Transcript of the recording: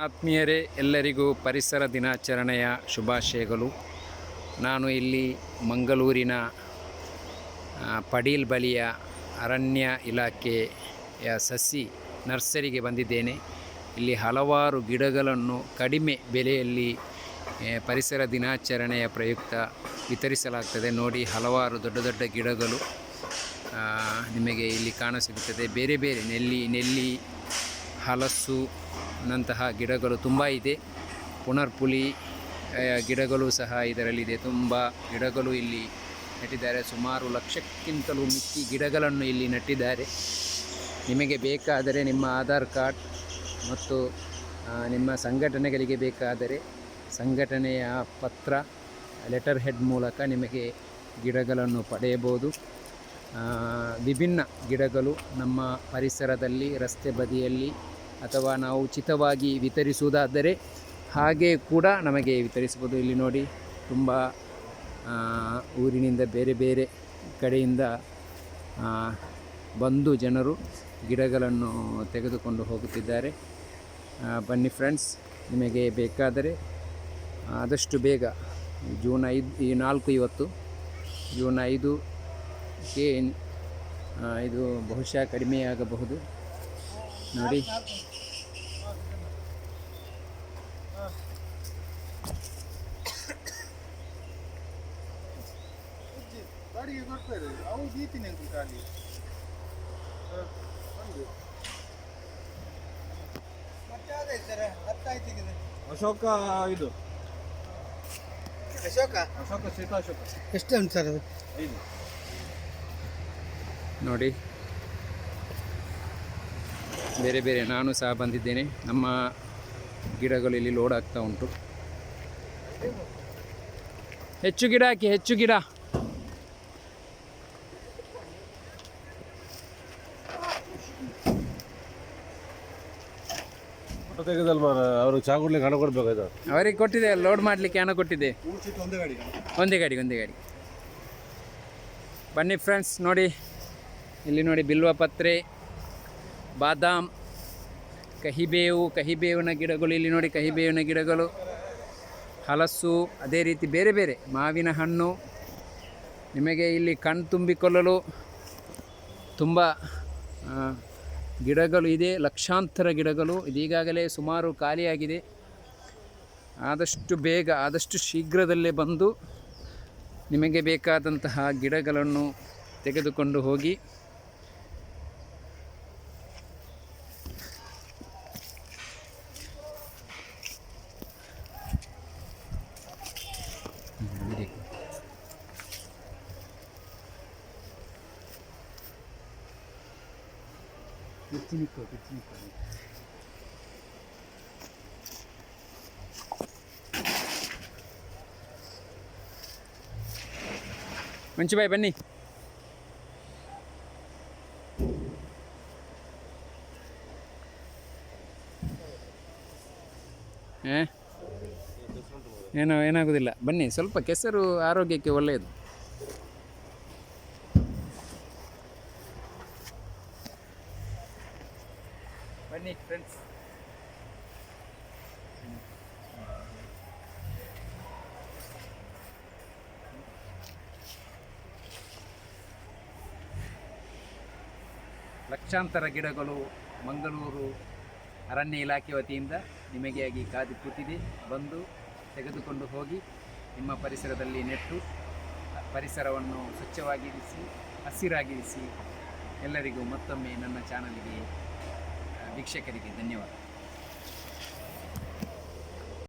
ಆತ್ಮೀಯರೇ, ಎಲ್ಲರಿಗೂ ಪರಿಸರ ದಿನಾಚರಣೆಯ ಶುಭಾಶಯಗಳು. ನಾನು ಇಲ್ಲಿ ಮಂಗಳೂರಿನ ಪಡೀಲ್ ಬಳಿಯ ಅರಣ್ಯ ಇಲಾಖೆಯ ಸಸಿ ನರ್ಸರಿಗೆ ಬಂದಿದ್ದೇನೆ. ಇಲ್ಲಿ ಹಲವಾರು ಗಿಡಗಳನ್ನು ಕಡಿಮೆ ಬೆಲೆಯಲ್ಲಿ ಪರಿಸರ ದಿನಾಚರಣೆಯ ಪ್ರಯುಕ್ತ ವಿತರಿಸಲಾಗ್ತದೆ. ನೋಡಿ, ಹಲವಾರು ದೊಡ್ಡ ದೊಡ್ಡ ಗಿಡಗಳು ನಿಮಗೆ ಇಲ್ಲಿ ಕಾಣಸಿಗುತ್ತದೆ. ಬೇರೆ ಬೇರೆ ನೆಲ್ಲಿ ನೆಲ್ಲಿ, ಹಲಸು ನಂತಹ ಗಿಡಗಳು ತುಂಬ ಇದೆ. ಪುನರ್ಪುಲಿ ಗಿಡಗಳು ಸಹ ಇದರಲ್ಲಿದೆ. ತುಂಬ ಗಿಡಗಳು ಇಲ್ಲಿ ನೆಟ್ಟಿದ್ದಾರೆ. ಸುಮಾರು ಲಕ್ಷಕ್ಕಿಂತಲೂ ಮಿಕ್ಕಿ ಗಿಡಗಳನ್ನು ಇಲ್ಲಿ ನೆಟ್ಟಿದ್ದಾರೆ. ನಿಮಗೆ ಬೇಕಾದರೆ ನಿಮ್ಮ ಆಧಾರ್ ಕಾರ್ಡ್ ಮತ್ತು ನಿಮ್ಮ ಸಂಘಟನೆಗಳಿಗೆ ಬೇಕಾದರೆ ಸಂಘಟನೆಯ ಪತ್ರ, ಲೆಟರ್ ಹೆಡ್ ಮೂಲಕ ನಿಮಗೆ ಗಿಡಗಳನ್ನು ಪಡೆಯಬಹುದು. ವಿಭಿನ್ನ ಗಿಡಗಳು ನಮ್ಮ ಪರಿಸರದಲ್ಲಿ, ರಸ್ತೆ ಬದಿಯಲ್ಲಿ ಅಥವಾ ನಾವು ಉಚಿತವಾಗಿ ವಿತರಿಸುವುದಾದರೆ ಹಾಗೆ ಕೂಡ ನಮಗೆ ವಿತರಿಸಬಹುದು ಇಲ್ಲಿ ನೋಡಿ ತುಂಬ ಊರಿನಿಂದ ಬೇರೆ ಬೇರೆ ಕಡೆಯಿಂದ ಬಂದು ಜನರು ಗಿಡಗಳನ್ನು ತೆಗೆದುಕೊಂಡು ಹೋಗುತ್ತಿದ್ದಾರೆ. ಬನ್ನಿ ಫ್ರೆಂಡ್ಸ್ ನಿಮಗೆ ಬೇಕಾದರೆ ಆದಷ್ಟು ಬೇಗ ಜೂನ್ ಐದು ಈ ನಾಲ್ಕು ಇವತ್ತು ಜೂನ್ ಐದುಗೆ ಆ, ಇದು ಬಹುಶಃ ಕಡಿಮೆಯಾಗಬಹುದು. ನೋಡಿ. ಬಾಡಿಗೆ ಕೊಡ್ತಾರೆ ಅವು ಬೀತೀನಿ ಅಂತ ಖಾಲಿ ಒಂದು ಮತ್ತೆ ಅದೇ ಸರ್ ಹತ್ತಾಯ್ತಿಗಿದೆ ಅಶೋಕ ಇದು. ಅಶೋಕ? ಅಶೋಕ ಸೀತಾಶೋಕ ಎಷ್ಟು ಅಂತ ಸರ್ ಅದು? ಐದು. ನೋಡಿ. ಬೇರೆ ಬೇರೆ ನಾನು ಸಹ ಬಂದಿದ್ದೇನೆ. ನಮ್ಮ ಗಿಡಗಳು ಇಲ್ಲಿ ಲೋಡ್ ಆಗ್ತಾ ಉಂಟು. ಹೆಚ್ಚು ಗಿಡ ಹಾಕಿ ಹೆಚ್ಚು ಗಿಡ. ಅವರು ಚಾ ಕುಡ್ಲಿಕ್ಕೆ ಹಣ ಕೊಡ್ಬೇಕಾಯ್ತು? ಅವರಿಗೆ ಕೊಟ್ಟಿದೆ ಲೋಡ್ ಮಾಡ್ಲಿಕ್ಕೆ ಹಣ ಕೊಟ್ಟಿದೆ. ಒಂದೇ ಗಾಡಿ ಒಂದೇ ಗಾಡಿ ಬನ್ನಿ ಫ್ರೆಂಡ್ಸ್ ನೋಡಿ. ಇಲ್ಲಿ ನೋಡಿ ಬಿಲ್ವ ಪತ್ರೆ ಬಾದಾಮ್. ಕಹಿಬೇವು, ಕಹಿಬೇವಿನ ಗಿಡಗಳು, ಇಲ್ಲಿ ನೋಡಿ ಕಹಿಬೇವಿನ ಗಿಡಗಳು. ಹಲಸು, ಅದೇ ರೀತಿ ಬೇರೆ ಬೇರೆ, ಮಾವಿನ ಹಣ್ಣು. ನಿಮಗೆ ಇಲ್ಲಿ ಕಣ್ ತುಂಬಿಕೊಳ್ಳಲು ತುಂಬ ಗಿಡಗಳು ಇದೆ, ಲಕ್ಷಾಂತರ ಗಿಡಗಳು. ಇದೀಗಾಗಲೇ ಸುಮಾರು ಖಾಲಿಯಾಗಿದೆ. ಆದಷ್ಟು ಬೇಗ, ಆದಷ್ಟು ಶೀಘ್ರದಲ್ಲೇ ಬಂದು ನಿಮಗೆ ಬೇಕಾದಂತಹ ಗಿಡಗಳನ್ನು ತೆಗೆದುಕೊಂಡು ಹೋಗಿ ಮಂಚುಬಾಯಿ ಬನ್ನಿ ಏ? ಏನೋ ಏನಾಗೋದಿಲ್ಲ. ಬನ್ನಿ ಸ್ವಲ್ಪ ಕೆಸರು ಆರೋಗ್ಯಕ್ಕೆ ಒಳ್ಳೆಯದು. ಬನ್ನಿ ಫ್ರೆಂಡ್ಸ್ ಲಕ್ಷಾಂತರ ಗಿಡಗಳು ಮಂಗಳೂರು ಅರಣ್ಯ ಇಲಾಖೆ ವತಿಯಿಂದ ನಿಮಗೆಯಾಗಿ ಕಾದು ಕೂತಿದೆ. ಬಂದು ತೆಗೆದುಕೊಂಡು ಹೋಗಿ ನಿಮ್ಮ ಪರಿಸರದಲ್ಲಿ ನೆಟ್ಟು, ಪರಿಸರವನ್ನು ಸ್ವಚ್ಛವಾಗಿರಿಸಿ, ಹಸಿರಾಗಿರಿಸಿ ಎಲ್ಲರಿಗೂ ಮತ್ತೊಮ್ಮೆ ನನ್ನ ಚಾನಲ್ಗೆ ವೀಕ್ಷಕರಿಗೆ ಧನ್ಯವಾದ